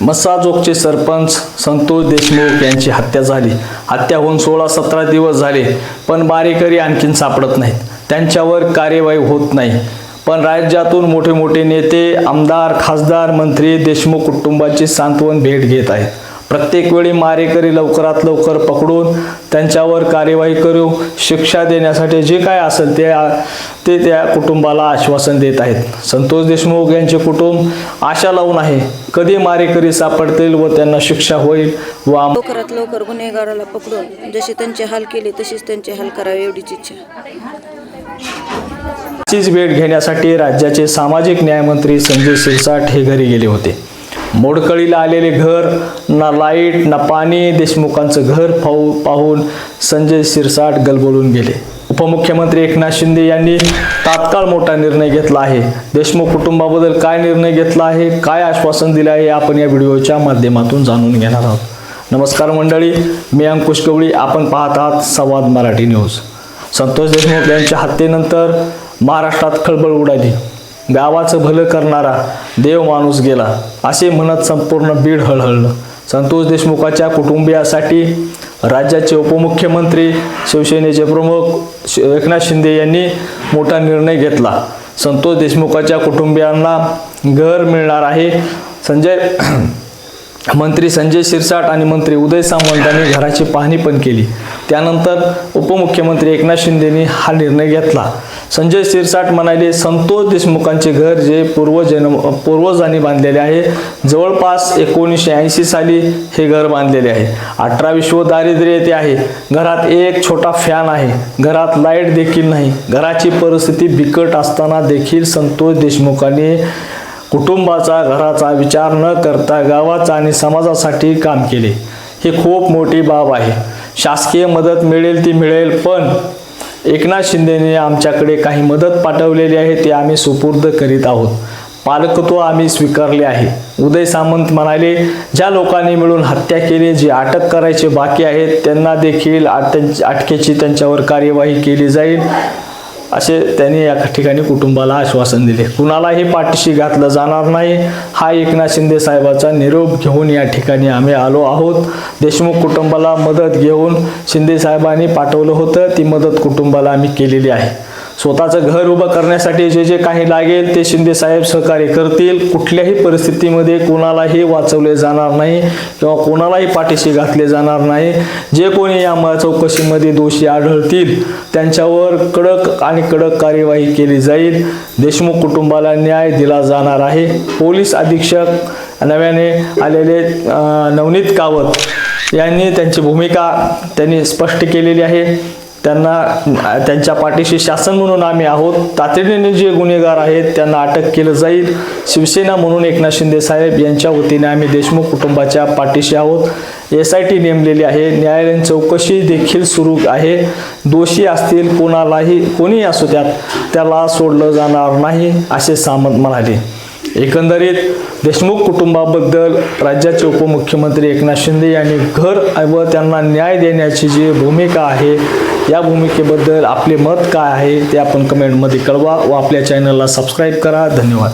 मस्साजोगचे सरपंच संतोष देशमुख यांची हत्या झाली. हत्या होऊन सोळा सतरा दिवस झाले पण बारेकरी आणखीन सापडत नाहीत. त्यांच्यावर कार्यवाही होत नाही. पण राज्यातून मोठे मोठे नेते आमदार खासदार मंत्री देशमुख कुटुंबाची सांत्वन भेट घेत आहेत. प्रत्येक वेळी मारेकरी लवकरात लवकर पकडून त्यांच्यावर कार्यवाही करू शिक्षा देण्यासाठी जे काय असेल ते ते त्या कुटुंबाला आश्वासन देत आहेत. संतोष देशमुख यांचे कुटुंब आशा लावून आहे कधी मारेकरी सापडतील व त्यांना शिक्षा होईल व लवकरात लवकर गुन्हेगाराला पकडून जसे त्यांचे हाल केले तशीच त्यांचे हाल करावे एवढीच इच्छा. चीच भेट घेण्यासाठी राज्याचे सामाजिक न्यायमंत्री संजय शिरसाट हे घरी गेले होते. मोडकळीला आलेले घर ना लाइट ना पाणी देशमुखांचं घर पाहू पाहून संजय शिरसाट गलबलून गेले. उपमुख्यमंत्री एकनाथ शिंदे यांनी तात्काळ मोठा निर्णय घेतला आहे. देशमुख कुटुंबाबद्दल काय निर्णय घेतला आहे काय आश्वासन दिलं आहे आपण या व्हिडिओच्या माध्यमातून जाणून घेणार आहोत. नमस्कार मंडळी मी अंकुश कवळी आपण पाहत आहात संवाद मराठी न्यूज. संतोष देशमुख यांच्या हत्येनंतर महाराष्ट्रात खळबळ उडाली. गावाचं भलं करणारा देव माणूस गेला. असे म्हणत संपूर्ण बीड हळहळलं. संतोष देशमुखाच्या कुटुंबियासाठी राज्याचे उपमुख्यमंत्री शिवसेनेचे प्रमुख एकनाथ शिंदे यांनी मोठा निर्णय घेतला. संतोष देशमुखाच्या कुटुंबियांना घर मिळणार आहे. संजय मंत्री संजय शिरसाट आणि मंत्री उदय सामंत यांनी घराची पाहणी पण केली. त्यानंतर उपमुख्यमंत्री एकनाथ शिंदेनी हा निर्णय घेतला. संजय शिरसाट म्हणाले संतोष देशमुखांचे घर जे पूर्वजन पूर्वजांनी बांधलेले आहे जवळपास एकोणीसशे ऐंशी साली हे घर बांधलेले आहे. अठरा विश्व दारिद्र्य येथे आहे. घरात एक छोटा फॅन आहे. घरात लाइट देखील नाही. घराची परिस्थिती बिकट असताना देखील संतोष देशमुखांनी कुटुंबाचा घराचा विचार न करता गावाचा आणि समाजासाठी काम केले. ही खूप मोठी बाब आहे. शासकीय मदत मिळेल ती मिळेल पण एकनाथ शिंदेने आमच्याकडे काही मदत पाठवलेली आहे ते आम्ही सुपूर्द करीत आहोत. पालकत्व आम्ही स्वीकारले आहे. उदय सामंत म्हणाले ज्या लोकांनी मिळून हत्या केली जी अटक करायचे बाकी आहेत त्यांना देखील आट- अटकेची त्यांच्यावर कार्यवाही केली जाईल. असे त्यांनी या ठिकाणी कुटुंबाला आश्वासन दिले. कुणालाही पाठीशी घातलं जाणार नाही. हा एकनाथ शिंदे साहेबाचा निरोप घेऊन या ठिकाणी आम्ही आलो आहोत. देशमुख कुटुंबाला मदत घेऊन शिंदे साहेबांनी पाठवलं होतं. ती मदत कुटुंबाला आम्ही केलेली आहे. स्वतःचं घर उभं करण्यासाठी जे जे काही लागेल ते शिंदे साहेब सहकार्य करतील. कुठल्याही परिस्थितीमध्ये कोणालाही वाचवले जाणार नाही किंवा कोणालाही पाठीशी घातले जाणार नाही. जे कोणी या चौकशीमध्ये दोषी आढळतील त्यांच्यावर कडक आणि कडक कार्यवाही केली जाईल. देशमुख कुटुंबाला न्याय दिला जाणार आहे. पोलीस अधीक्षक नव्याने आलेले नवनीत कावत यांनी त्यांची भूमिका त्यांनी स्पष्ट केलेली आहे. त्यांना त्यांच्या पाठीशी शासन म्हणून आम्ही आहोत. तातडीने जे गुन्हेगार आहेत त्यांना अटक केलं जाईल. शिवसेना म्हणून एकनाथ शिंदे साहेब यांच्या वतीने आम्ही देशमुख कुटुंबाच्या पाठीशी आहोत. एस आय टी नेमलेली आहे. न्यायालयीन चौकशी देखील सुरू आहे. दोषी असतील कोणालाही कोणी असू त्यात त्याला सोडलं जाणार नाही असे सामंत म्हणाले. एकंदरीत देशमुख कुटुंबाबद्दल राज्याचे उपमुख्यमंत्री एकनाथ शिंदे यांनी घर व त्यांना न्याय देण्याची जी भूमिका आहे या भूमिकेबद्दल आपले मत काय आहे ते आपण कमेंटमध्ये कळवा व आपल्या चॅनलला सबस्क्राईब करा. धन्यवाद.